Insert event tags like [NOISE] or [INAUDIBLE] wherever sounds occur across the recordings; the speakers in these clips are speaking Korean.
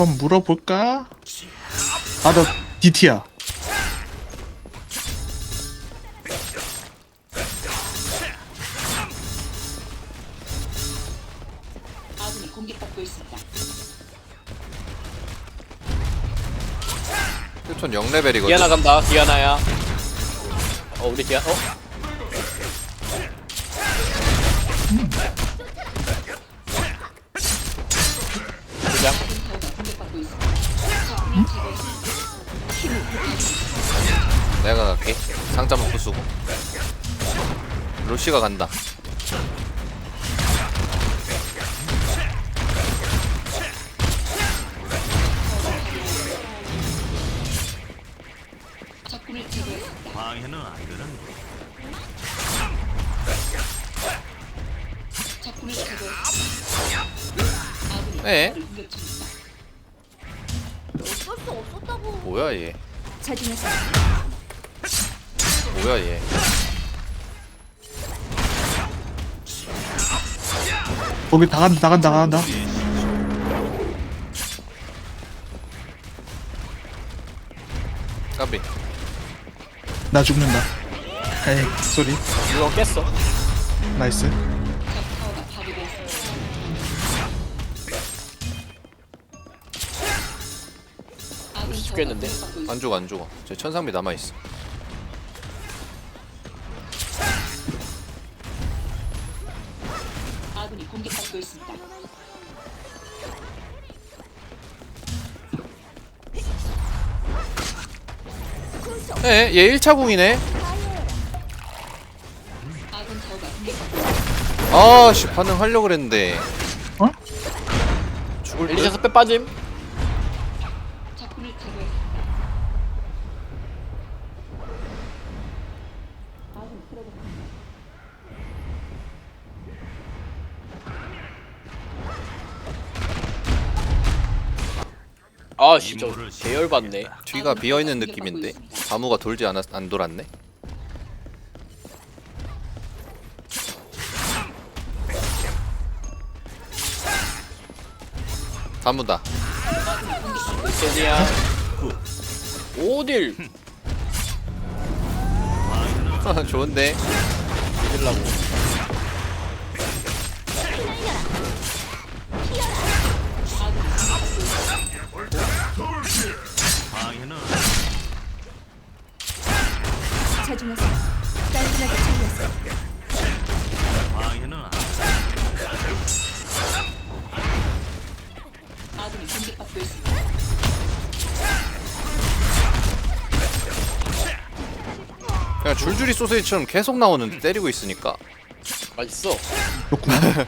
한번 물어볼까? 아, 나 DT야. 아군이 공격받고 있습니다. 휴톤 0레벨이거든 디아나 간다 디아나야 어 우리 디아 어? 내가 갈게 상자 먹고 쓰고 루시가 간다 에? 없었다고. 뭐야 얘 뭐야 얘 거기 나간다, 나간다, 나간다. 까비 나 죽는다. 에이, 쏘리. 이거 깼어 나이스. 공격받고 있습니다. 안 죽어 안 죽어 저 천상비 남아있어 아군이 공격받고 있습니다. 에? 얘 1차 궁이네 아군 타워가 공격받고 있습니다. 아씨 반응하려고 그랬는데 어? 죽을 듯? 엘리셔스 빼 빠짐 아 진짜 임무를 계열받네. 뒤가 비어 있는 느낌인데? 다무가 돌지 않았 안 돌았네? 다무다 오딜. [LAUGHS] 좋은데? 이길라고 자중해서 깔끔하게 처리했어. 방해는 안 아군이 공격받고 있습니다. 그냥 줄줄이 소세지처럼 계속 나오는데 때리고 있으니까 맛있어 그렇구나.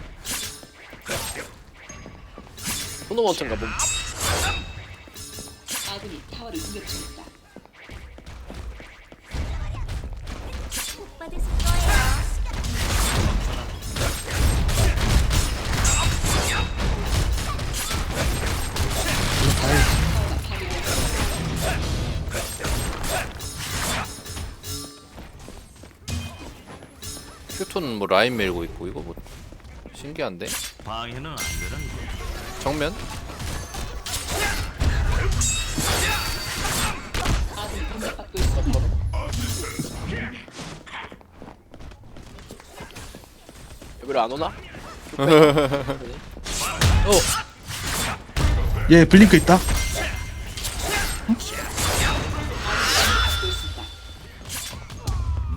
토너먼트인가 뭐 아군이 타워를 공격 중입니다. 받으실 거예요. 뭐 라인 밀고 있고 이거 뭐 신기한데 방해는 안 되는 정면 여기로 안 오나? 얘 [LAUGHS] 블링크 있다.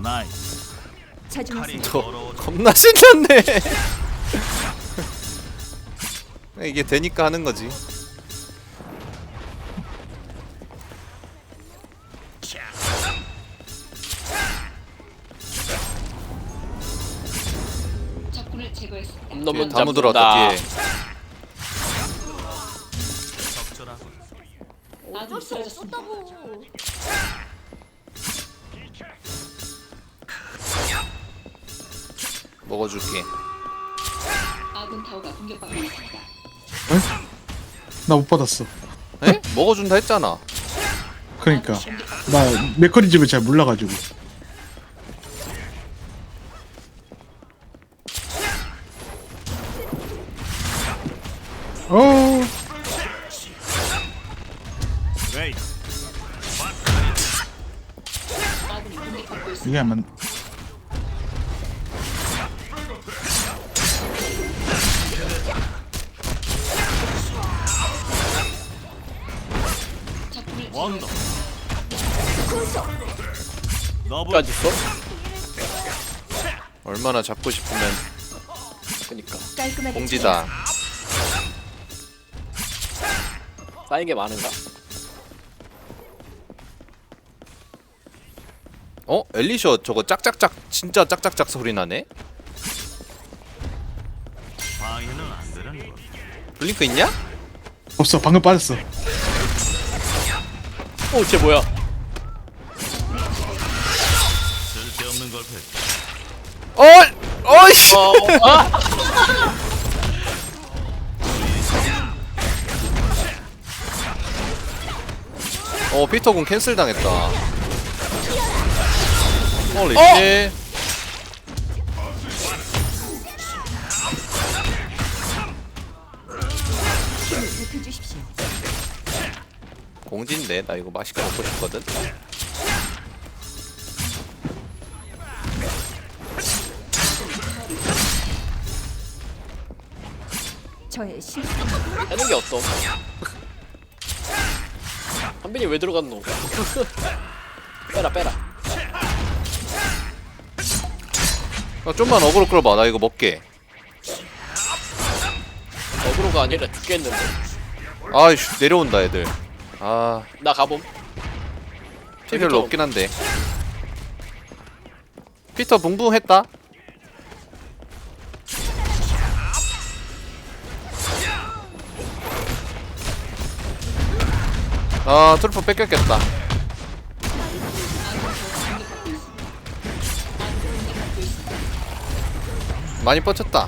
나이스 칼이 저 겁나 신났네 [LAUGHS] 이게 되니까 하는 거지 뒤에 너무 뒤에 어쩔 수 쓰러졌습니다. 없었다고. 먹어줄게 아군 타워가 공격받고 있습니다. 나 못 받았어. 에? 먹어준다 했잖아 그러니까. 나 메커니즘을 잘 몰라가지고. 이게 안 맞. 적군을 원더. 너블 까지 있어? 얼마나 잡고 싶으면 그니까 깔끔하게 공지다. 쌓인 게 많은가? 어? 엘리셔 저거 짝짝짝 진짜 짝짝짝 소리 나네? 블링크 있냐? 없어 방금 빠졌어. 오, 쟤 뭐야? 어! 어이씨! 어, 아! 어 피터군 캔슬 당했다. 홀리 어! 씨. 주십시오. 공진데 나 이거 맛있게 먹고 싶거든. 저의 실수. 하는 게 없어. 한빈이 왜 들어갔노? [LAUGHS] 빼라 빼라. 야, 좀만 어그로 끌어봐. 나 이거 먹게. 어그로가 아니라 죽겠는데. 아이씨 내려온다 애들. 아, 나 가봄. 피 별로 없긴 한데. 피터 붕붕 했다. 아, 트루프 뺏겼겠다. 많이 뻗쳤다.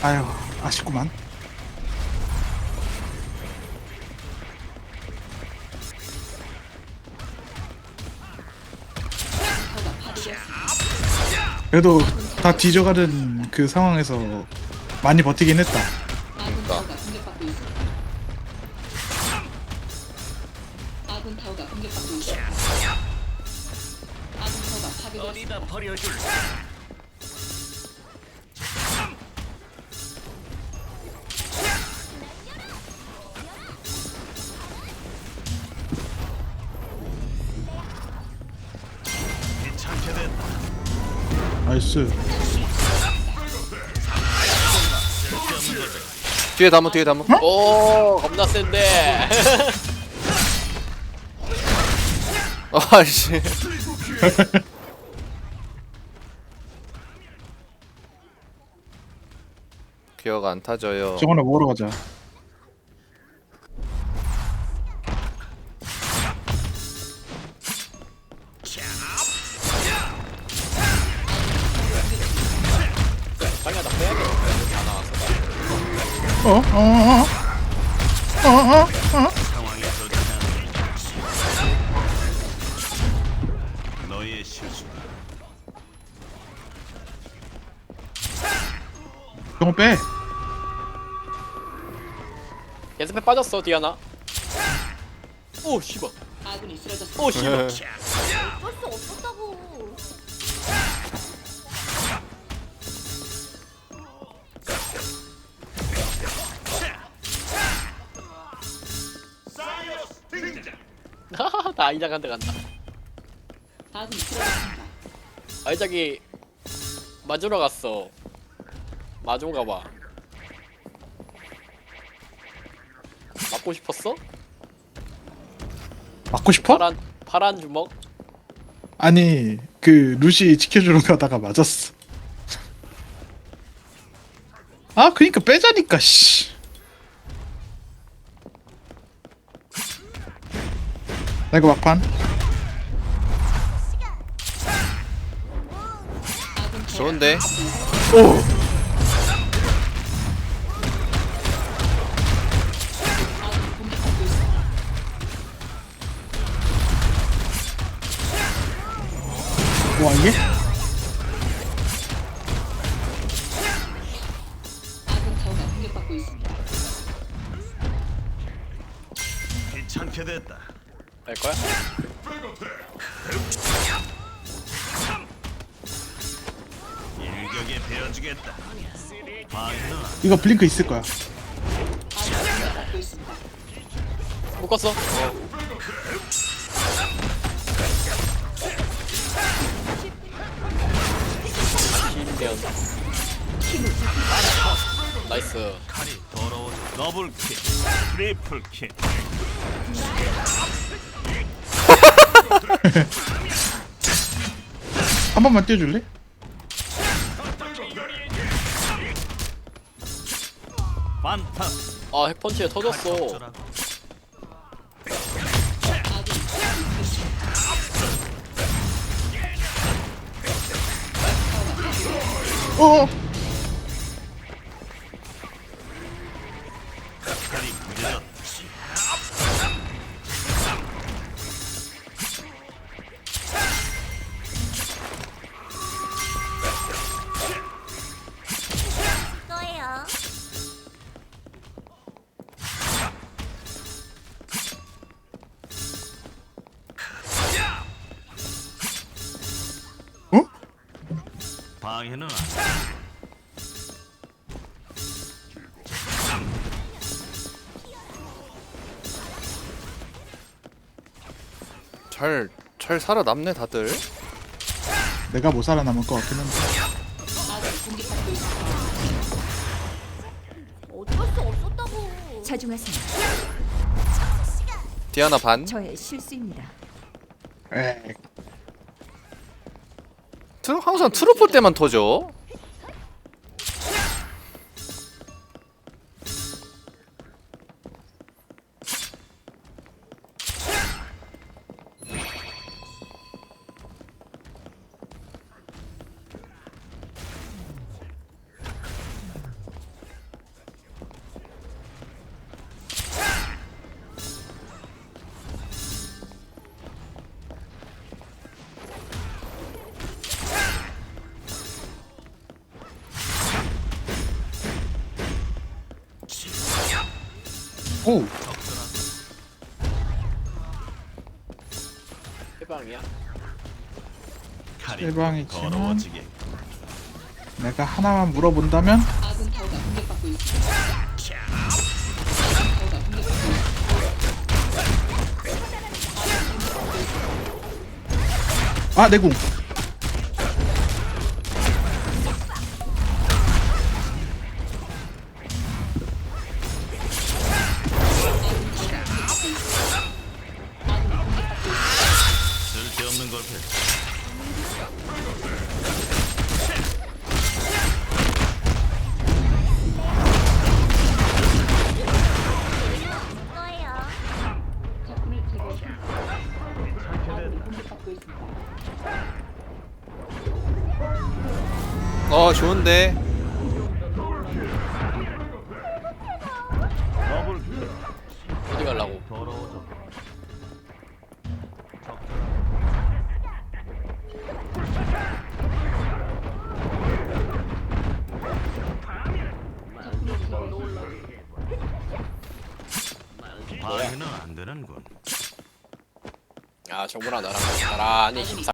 아유 아쉽구만. 그래도 다 뒤져가는 그 상황에서 많이 버티긴 했다. 나이스. 뒤에 담은 뒤에 담은. 오, 겁나 센데. [LAUGHS] 아이씨. [LAUGHS] 기억 안 타져요. 저거나 먹으러 가자. 저거 빼. 연습에 빠졌어 디아나. 오 씨발. 아군이 쓰러졌습니다. 오 씨발. 벌써 없었다고. [LAUGHS] 나 아이작한테 간다. 아군이 쓰러졌습니다. 아이작이 마주러 갔어. 마주가 봐. 맞고 싶었어? 맞고 싶어? 파란 파란 주먹? 아니 그 루시 지켜주러 가다가 맞았어. 아 그니까 빼자니까 씨. 나 이거 막판. 좋은데. 오. 와 이게? 귀찮게 됐다. 알 거야? 공격에 베어주겠다. 방해는 안 이거 블링크 있을 거야. 묶었어 나이스 칼이 더러워. 더블 킬, 트리플 킬. [LAUGHS] 한 번만 띄워줄래? 아 핵펀치에 터졌어. 어 방해는 안 돼. 잘, 잘 살아남네 다들 내가 못 살아남을 것 같긴 한데. 어쩔 수 없었다고. 자중하세요. 디아나 반 저의 실수입니다. 에이. 트루, 항상 트루프 때만 터져 해방이야 칼이 대방이지만- 더러워지게. 내가 하나만 물어본다면 아군 타워가 공격받고 있습니다. 아군 타워가 공격받고 있습니다. 아 내궁. 어 좋은데. 어디 갈라고. 방해는 안 되는군. 아 정부랑 나랑 나란히 14